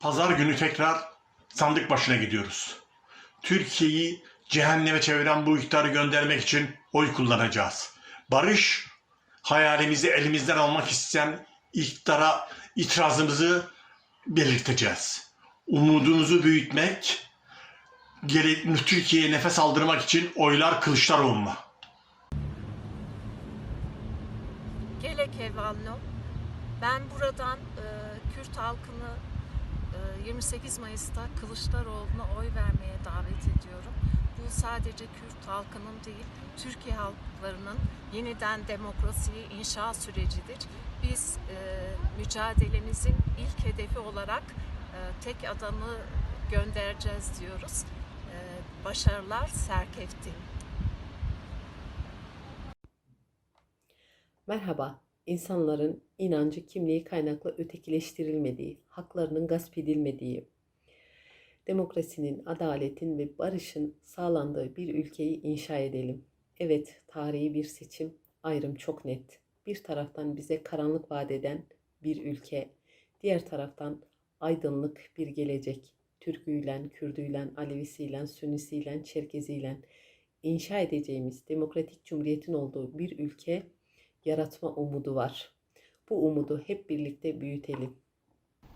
Pazar günü tekrar sandık başına gidiyoruz. Türkiye'yi cehenneme çeviren bu iktidarı göndermek için oy kullanacağız. Barış hayalimizi elimizden almak isteyen iktidara itirazımızı belirteceğiz. Umudumuzu büyütmek, Türkiye'ye nefes aldırmak için oylar Kılıçdaroğlu'na. Gelek Evalno. Ben buradan e, Kürt halkını 28 Mayıs'ta Kılıçdaroğlu'na oy vermeye davet ediyorum. Bu sadece Kürt halkının değil, Türkiye halklarının yeniden demokrasiyi inşa sürecidir. Biz e, mücadelemizin ilk hedefi olarak e, tek adamı göndereceğiz diyoruz. E, başarılar Serkeftin. Merhaba, insanların inancı kimliği kaynaklı ötekileştirilmediği, haklarının gasp edilmediği, demokrasinin, adaletin ve barışın sağlandığı bir ülkeyi inşa edelim. Evet, tarihi bir seçim, ayrım çok net. Bir taraftan bize karanlık vaat eden bir ülke, diğer taraftan aydınlık bir gelecek. Türküyle, Kürdüyle, Alevisiyle, Sünnisiyle, Çerkeziyle inşa edeceğimiz demokratik cumhuriyetin olduğu bir ülke yaratma umudu var. Bu umudu hep birlikte büyütelim.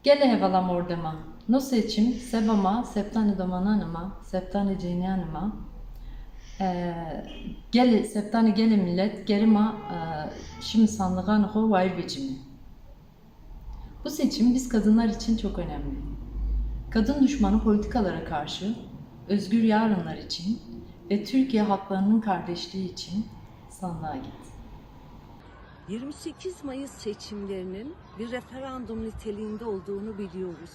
Gele hevalam ordema. No seçim sebama septani domananıma septani ciniyanıma Ee, gele septani gele millet gerima e, şimdi sandıgan ho vay biçimi. Bu seçim biz kadınlar için çok önemli. Kadın düşmanı politikalara karşı, özgür yarınlar için ve Türkiye halklarının kardeşliği için sandığa git. 28 Mayıs seçimlerinin bir referandum niteliğinde olduğunu biliyoruz.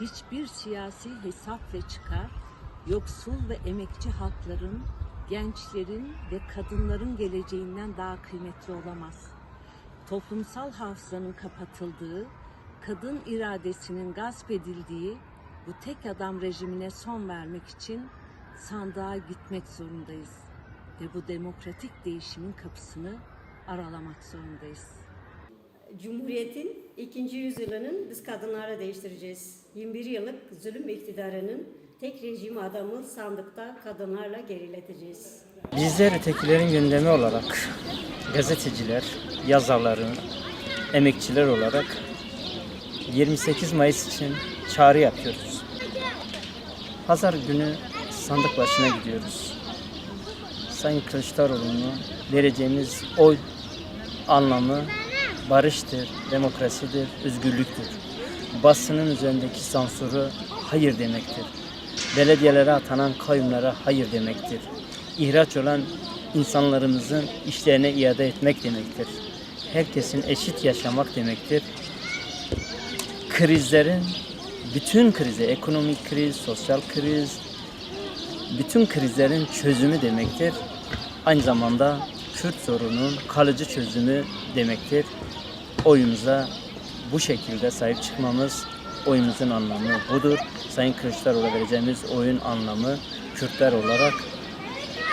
Hiçbir siyasi hesap ve çıkar, yoksul ve emekçi halkların, gençlerin ve kadınların geleceğinden daha kıymetli olamaz. Toplumsal hafızanın kapatıldığı, kadın iradesinin gasp edildiği bu tek adam rejimine son vermek için sandığa gitmek zorundayız ve bu demokratik değişimin kapısını aralamak zorundayız. Cumhuriyetin ikinci yüzyılının biz kadınlara değiştireceğiz. 21 yıllık zulüm iktidarının tek rejim adamı sandıkta kadınlarla gerileteceğiz. Bizler ötekilerin gündemi olarak gazeteciler, yazarların, emekçiler olarak 28 Mayıs için çağrı yapıyoruz. Pazar günü sandık başına gidiyoruz. Sayın Kılıçdaroğlu'na vereceğimiz oy anlamı barıştır, demokrasidir, özgürlüktür. Basının üzerindeki sansürü hayır demektir. Belediyelere atanan kayyumlara hayır demektir. İhraç olan insanlarımızın işlerine iade etmek demektir. Herkesin eşit yaşamak demektir. Krizlerin, bütün krize, ekonomik kriz, sosyal kriz, bütün krizlerin çözümü demektir. Aynı zamanda Kürt sorunun kalıcı çözümü demektir. Oyumuza bu şekilde sahip çıkmamız, oyumuzun anlamı budur. Sayın Kılıçdaroğlu'na vereceğimiz oyun anlamı Kürtler olarak,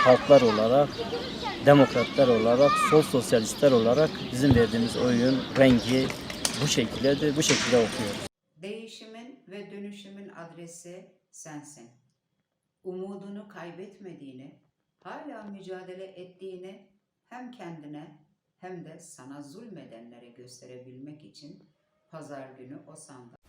halklar olarak, demokratlar olarak, sol sosyalistler olarak bizim verdiğimiz oyun rengi bu şekildedir, bu şekilde okuyoruz. Değişimin ve dönüşümün adresi sensin. Umudunu kaybetmediğini, hala mücadele ettiğini hem kendine hem de sana zulmedenlere gösterebilmek için pazar günü o sandığa